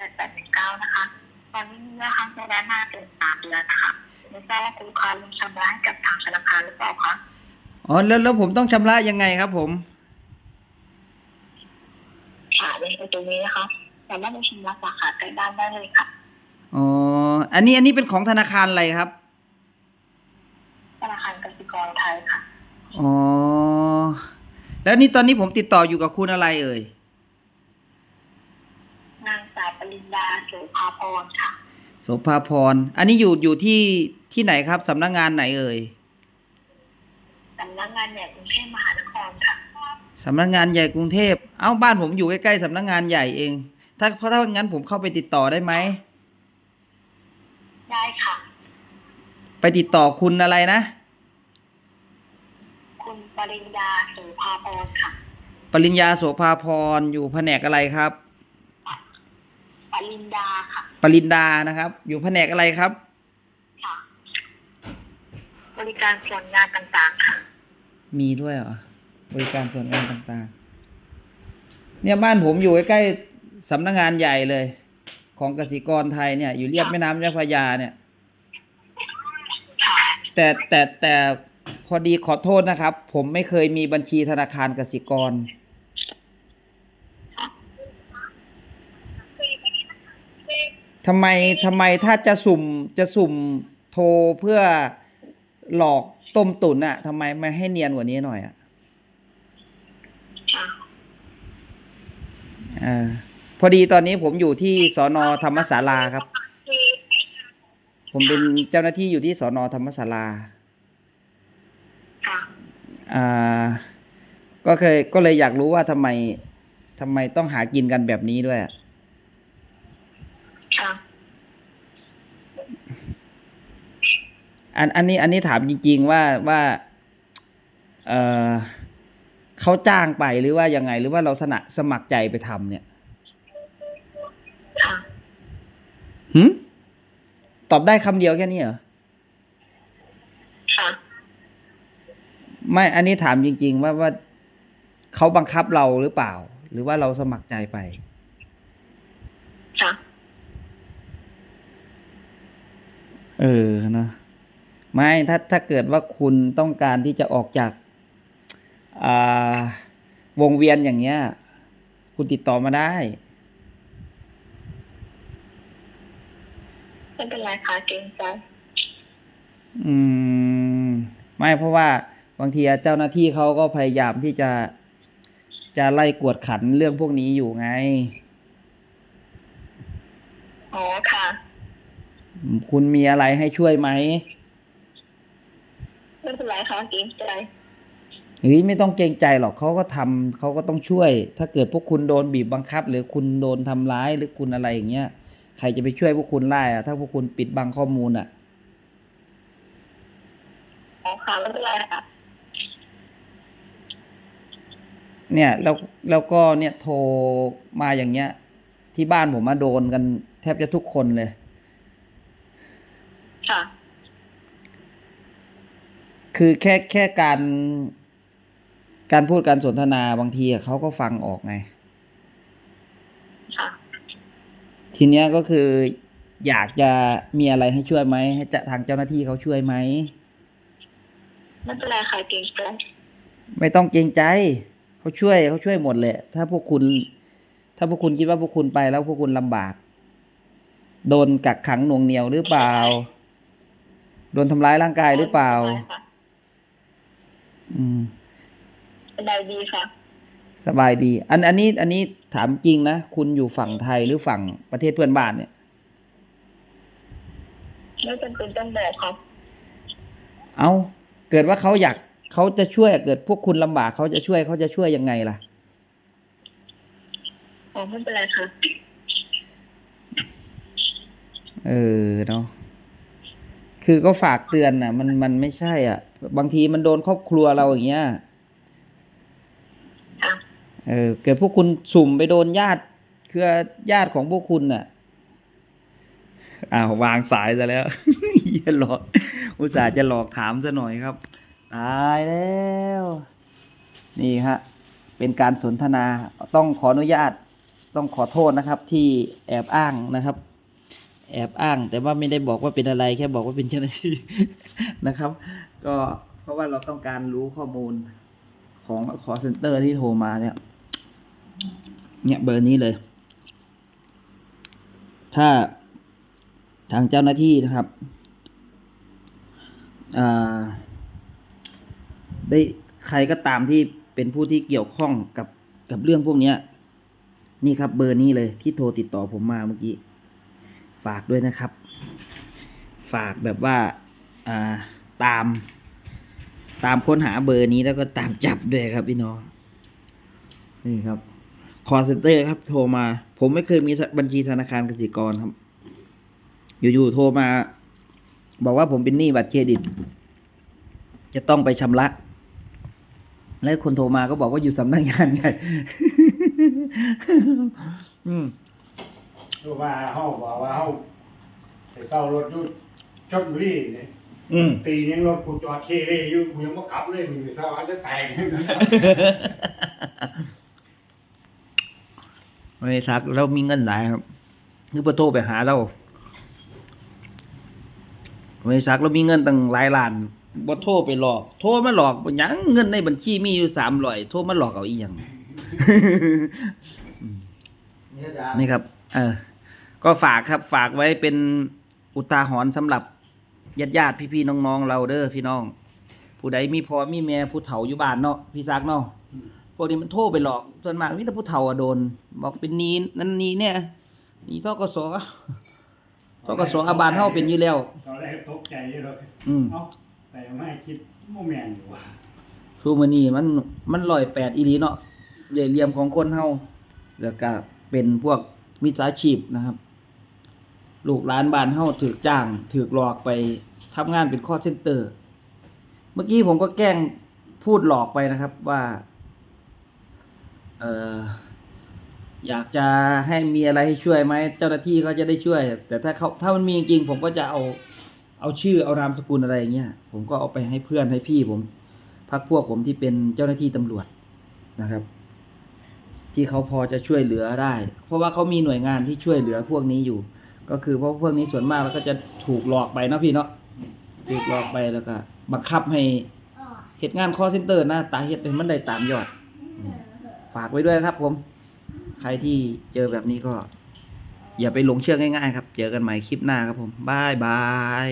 แปดแปดหนึ่งเก้านะคะ ตอนนี้มีเนื้อค้างชำระหน้าเกินสามเดือนนะคะไม่ทราบว่าคุณลูกค้าลงชำระให้กับทางธนาคารหรือเปล่าคะอ๋อแล้วแล้วผมต้องชำระยังไงครับผม ค่ะในตรงนี้นะคะสามารถลงชำระสาขาใกล้บ้านได้เลยค่ะ อ๋อ อันนี้อันนี้เป็นของธนาคารอะไรครับ ธนาคารกสิกรไทยค่ะ อ๋อ แล้วนี่ตอนนี้ผมติดต่ออยู่กับคุณอะไรเอ่ย นางสาวปริญญาโสภาพรค่ะ โสภาพร อันนี้อยู่อยู่ที่ที่ไหนครับสำนักงานไหนเอ่ยสำนักงานใหญ่กรุงเทพมหานครค่ะสำนักงานใหญ่กรุงเทพ เอ้าบ้านผมอยู่ใกล้ๆสำนักงานใหญ่เอง ถ้าเพราะถ้างั้นผมเข้าไปติดต่อได้ไหม ได้ค่ะ ไปติดต่อคุณอะไรนะ คุณปริญญาโสภาพรค่ะ ปริญญาโสภาพรอยู่แผนกอะไรครับ ปริญญาค่ะปริญดานะครับ อยู่แผนกอะไรครับ ค่ะ บริการส่วนงานต่างๆค่ะ มีด้วยเหรอบริการส่วนงานต่างๆ เนี่ยบ้านผมอยู่ใกล้ๆสำนักงานใหญ่เลย ของกสิกรไทยเนี่ย อยู่เรียบแม่น้ำเจ้าพระยาเนี่ย ค่ะแต่แต่แต่พอดีขอโทษนะครับ ผมไม่เคยมีบัญชีธนาคารกสิกร ทำไมทำไมถ้าจะสุ่มจะสุ่มโทรเพื่อหลอกต้มตุ๋นอะทำไมไม่ให้เนียนกว่านี้หน่อยอะค่ะอ่าพอดีตอนนี้ผมอยู่ที่สอนอธรรมศาลาครับ ผมเป็นเจ้าหน้าที่อยู่ที่สอนอธรรมศาลาค่ะอ่า ก็เคยก็เลยอยากรู้ว่าทำไมทำไมต้องหากินกันแบบนี้ด้วยอะค่ะ อันอันนี้อันนี้ถามจริง ๆ ว่าว่าเออเขาจ้างไปหรือว่ายังไง หรือว่าเราสนะสมัครใจไปทำเนี่ยค่ะหืมตอบได้คำเดียวแค่นี้เหรอค่ะไม่ อันนี้ถามจริง ๆ ว่าว่าเขาบังคับเราหรือเปล่า หรือว่าเราสมัครใจไปค่ะเออเนอะ ไม่ถ้าถ้าเกิดว่าคุณต้องการที่จะออกจากอ่าวงเวียนอย่างเงี้ย คุณติดต่อมาได้ไม่เป็นไรค่ะเกรงใจอืม ไม่เพราะว่าบางทีเจ้าหน้าที่เขาก็พยายามที่จะจะไล่กวดขันเรื่องพวกนี้อยู่ไง อ๋อค่ะ คุณมีอะไรให้ช่วยไหมไม่เป็นไร ค่ะเกรงใจเฮ้ยไม่ต้องเกรงใจหรอกเขาก็ทำเขาก็ต้องช่วย ถ้าเกิดพวกคุณโดนบีบบังคับ หรือคุณโดนทำร้ายหรือคุณอะไรอย่างเงี้ย ใครจะไปช่วยพวกคุณได้อะถ้าพวกคุณปิดบังข้อมูลอะอ๋อค่ะไม่เป็นไรค่ะเนี่ยแล้วแล้วก็เนี่ยโทรมาอย่างเงี้ย ที่บ้านผมมาโดนกันแทบจะทุกคนเลย ค่ะ คือแค่แค่การการพูดการสนทนาบางทีอะเขาก็ฟังออกไงค่ะทีเนี้ยก็คืออยากจะมีอะไรให้ช่วยไหมให้จะทางเจ้าหน้าที่เขาช่วยไหมไม่เป็นไรค่ะเกรงใจไม่ต้องเกรงใจเขาช่วยเขาช่วยหมดแหละ ถ้าพวกคุณ ถ้าพวกคุณคิดว่าพวกคุณไปแล้วพวกคุณลำบาก โดนกักขังหน่วงเหนียวหรือเปล่า โดนทำร้ายร่างกายหรือเปล่า ไม่เป็นไรค่ะ อืมสบายดีค่ะ สบายดี อันอันนี้ อันนี้ถามจริงนะ คุณอยู่ฝั่งไทยหรือฝั่งประเทศเพื่อนบ้านเนี่ยไม่จำเป็นต้องบอกครับ เอาเกิดว่าเขาอยากเขาจะช่วยเกิดพวกคุณลำบากเขาจะช่วยเขาจะช่วยยังไงล่ะอ๋อไม่เป็นไรค่ะ เออเนาะคือก็ฝากเตือนน่ะมันมันไม่ใช่อะ บางทีมันโดนครอบครัวเราอย่างเงี้ยค่ะเออเกิดพวกคุณสุ่มไปโดนญาติคือญาติของพวกคุณน่ะอ้าววางสายซะแล้วเหี้ยหลอกอุตส่าห์จะหลอกถามซะหน่อยครับตายแล้ว นี่ฮะเป็นการสนทนาต้องขออนุญาตต้องขอโทษนะครับ ที่แอบอ้างนะครับ แอบอ้าง แต่ว่าไม่ได้บอกว่าเป็นอะไรแค่บอกว่าเป็นเจ้าหน้าที่ นะครับ ก็เพราะว่าเราต้องการรู้ข้อมูลของคอเซ็นเตอร์ที่โทรมาเนี่ยเนี่ยเบอร์นี้เลย ถ้าทางเจ้าหน้าที่นะครับได้ใครก็ตามที่เป็นผู้ที่เกี่ยวข้องกับกับเรื่องพวกนี้นี่ครับเบอร์นี้เลยที่โทรติดต่อผมมาเมื่อกี้ ฝากด้วยนะครับ ฝากแบบว่า ตาม ตามค้นหาเบอร์นี้แล้วก็ตามจับด้วยครับพี่น้องนี่ครับคอเซนเตอร์ครับโทรมา ผมไม่เคยมีบัญชีธนาคารกสิกรครับ อยู่ๆโทรมา บอกว่าผมเป็นหนี้บัตรเครดิต จะต้องไปชำระ แล้วคนโทรมาก็บอกว่าอยู่สำนักงานใหญ่อืมรู้ว่าเฮาบอกว่าเฮาไปเศร้ารถยู่ชลบุรีเนี่ย อืมปีนี้รถกูจอดเคเรอยู่กูยังบ่ขับเลยมึงไปเศร้าอาจจะแตกไม่ซักเรามีเงินหลายครับนึกว่าโทรไปหาเราไม่ซักเรามีเงินตั้งหลายล้านบ่โทรไปหลอก โทรมาหลอกบ่หยังเงินในบัญชีมีอยู่สามร้อยโทรมาหลอกเอาอีหยังนี่ครับ เออ ก็ฝากครับ ฝากไว้เป็นอุทาหรณ์สำหรับ ญาติญาติๆพี่ๆน้องๆเราเด้อพี่น้อง ผู้ใดมีพ่อมีแม่ผู้เฒ่าอยู่บ้านเนาะพี่ซักเนาะพวกนี้มันโทรไปหลอกส่วนมากมีแต่ผู้เฒ่าอะโดน บอกเป็นหนี้นั่นหนี้เนี่ยหนี่ทกสทกสอาบานเฮาเป็นอยู่แล้วตอนแรกตกใจอยู่เลยอืมเอ้าไปไม่คิดบ่แม่นอยู่ว่ะทูมื้อนี้มันมัน108อีหลีเนาะเหลี่ยเหลี่ยมของคนเฮาแล้วก็เป็นพวกมิจฉาชีพนะครับ ลูกหลานบ้านเฮาถูกจ้างถูกหลอกไปทำงานเป็นคอเซ็นเตอร์ เมื่อกี้ผมก็แกล้งพูดหลอกไปนะครับว่าเอออยากจะให้มีอะไรให้ช่วยไหมเจ้าหน้าที่เขาจะได้ช่วย แต่ถ้าเขาถ้ามันมีจริงผมก็จะเอาเอาชื่อเอานามสกุลอะไรเงี้ยผมก็เอาไปให้เพื่อนให้พี่ผมพักพวกผมที่เป็นเจ้าหน้าที่ตำรวจนะครับ ที่เขาพอจะช่วยเหลือได้ เพราะว่าเขามีหน่วยงานที่ช่วยเหลือพวกนี้อยู่ ก็คือเพราะพวกนี้ส่วนมากแล้วก็จะถูกหลอกไปนะพี่เนาะถูกหลอกไปแล้วก็บังคับให้เหตุงานคอเซ็นเตอร์นะตาเหตุให้มันได้ตามยอด ฝากไว้ด้วยครับ ผม ใครที่เจอแบบนี้ก็ อย่าไปหลงเชื่อง่ายๆครับ เจอกันใหม่คลิปหน้าครับผมบายบาย